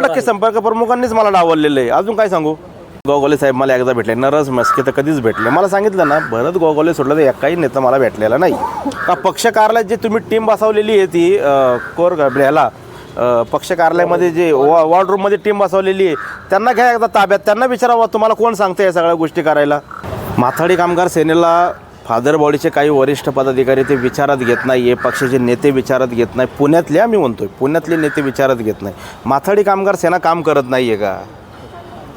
शंभर टक्के संपर्क प्रमुखांनीच मला डावललेलं आहे. अजून काय सांगू? गोगोले साहेब मला एकदा भेटले. नरस मस्के तर कधीच भेटले. मला सांगितलं ना भरत गोगोले सोडलं तर एकाही नेता मला भेटलेला नाही. का पक्ष कार्यालयात जे तुम्ही टीम बसवलेली आहे ती कोर ह्याला पक्ष कार्यालयामध्ये जे वॉ वॉर्ड रूममध्ये टीम बसवलेली आहे त्यांना घ्या एकदा ताब्यात. त्यांना विचारावं तुम्हाला कोण सांगते या सगळ्या गोष्टी करायला? माथाडी कामगार सेनेला फादर बॉडीचे काही वरिष्ठ पदाधिकारी ते विचारात घेत नाही. हे पक्षाचे नेते विचारात घेत नाही. पुण्यातले आम्ही आहे पुण्यातले नेते विचारात घेत नाही. माथाडी कामगार सेना काम करत नाही आहे का?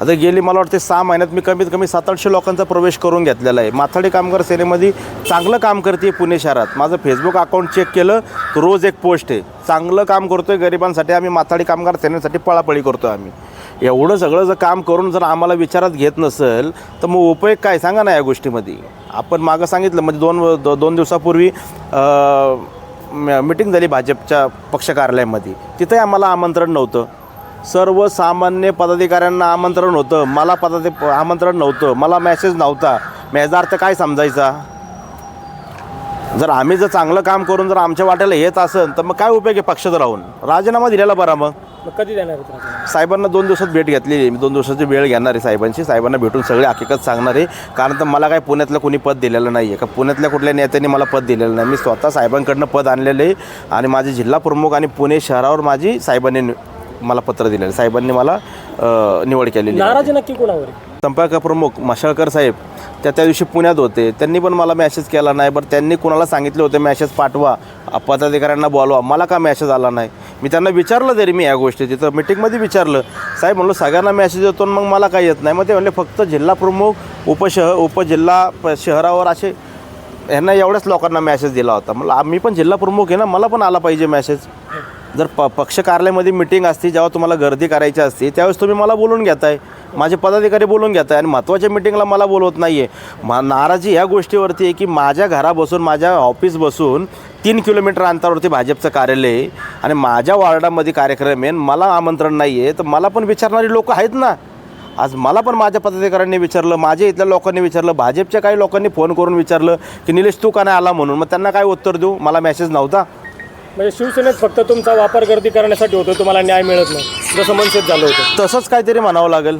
आता गेली मला वाटते सहा महिन्यात मी कमीत कमी सात आठशे लोकांचा प्रवेश करून घेतलेला आहे. माथाडी कामगार सेनेमध्ये चांगलं काम करते पुणे शहरात. माझं फेसबुक अकाउंट चेक केलं तर रोज एक पोस्ट आहे. चांगलं काम करतो आहे गरिबांसाठी आम्ही माथाडी कामगार सेनेसाठी पळापळी करतो आहे आम्ही. एवढं सगळं जर काम करून जर आम्हाला विचारात घेत नसेल तर मग उपयोग काय? सांगा ना या गोष्टीमध्ये. आपण मागं सांगितलं म्हणजे दोन दो- दोन दिवसापूर्वी मिटिंग झाली भाजपच्या पक्ष कार्यालयामध्ये. तिथंही आम्हाला आमंत्रण नव्हतं. सर्वसामान्य पदाधिकाऱ्यांना आमंत्रण होतं. मला पदाधि आमंत्रण नव्हतं. मला मेसेज नव्हता. मग याचा अर्थ काय समजायचा? जर आम्ही जर चांगलं काम करून जर आमच्या वाट्याला येत असेल तर मग काय उपयोग आहे पक्षात राहून? राजीनामा दिलेला बरा मग. मग कधी देणार राजीनामा? साहेबांना दोन दिवसात भेट घेतलेली आहे. मी दोन दिवसाची वेळ घेणार आहे साहेबांची साहेबांना भेटून सगळी हकीकत सांगणार आहे. कारण तर मला काय पुण्यातलं कोणी पद दिलेलं नाही आहे का पुण्यातल्या कुठल्या नेत्यांनी मला पद दिलेलं नाही. मी स्वतः साहेबांकडनं पद आणलेलं आहे. आणि माझे जिल्हा प्रमुख आणि पुणे शहरावर माझी साहेबांनी नि- मला पत्र दिलेलं आहे. साहेबांनी मला अ, निवड केलेली आहे. नाराजी नक्की कोणावर आहे? संपर्क प्रमुख मशाळकर साहेब त्या त्या दिवशी पुण्यात होते. त्यांनी पण मला मॅसेज केला नाही. बरं त्यांनी कुणाला सांगितले होते मॅसेज पाठवा. पदाधिकाऱ्यांना बोलवा. मला का मॅसेज आला नाही? मी त्यांना विचारलं तरी मी या गोष्टी तिथं मिटिंगमध्ये विचारलं साहेब म्हणलं सगळ्यांना मॅसेज येतो आणि मग मला काय येत नाही. मग ते म्हणले फक्त जिल्हा प्रमुख उपशह उपजिल्हा प- शहरावर असे यांना एवढ्याच लोकांना मॅसेज दिला होता. मला आम्ही पण जिल्हा प्रमुख आहे ना मला पण आला पाहिजे मॅसेज जर प पक्ष कार्यालयामध्ये मिटिंग असते जेव्हा तुम्हाला गर्दी करायची असते त्यावेळेस तुम्ही मला बोलून घेताय. माझे पदाधिकारी बोलून घेताय आणि महत्त्वाच्या मिटिंगला मला बोलवत नाही आहे मा नाराजी ह्या गोष्टीवरती आहे की माझ्या घरा बसून माझ्या ऑफिस बसून तीन किलोमीटर अंतरावरती भाजपचं कार्यालय आहे आणि माझ्या वॉर्डामध्ये कार्यक्रम आहे मला आमंत्रण नाही आहे तर मला पण विचारणारी लोक आहेत ना. आज मला पण माझ्या पदाधिकाऱ्यांनी विचारलं माझ्या इथल्या लोकांनी विचारलं भाजपच्या काही लोकांनी फोन करून विचारलं की निलेश तू का नाही आला म्हणून? मग त्यांना काय उत्तर देऊ? मला मेसेज नव्हता. म्हणजे शिवसेनेत फक्त तुमचा वापर गर्दी करण्यासाठी होतो तुम्हाला न्याय मिळत नाही. जसं मनसेत झालं होतं. तसंच काहीतरी म्हणावं लागेल.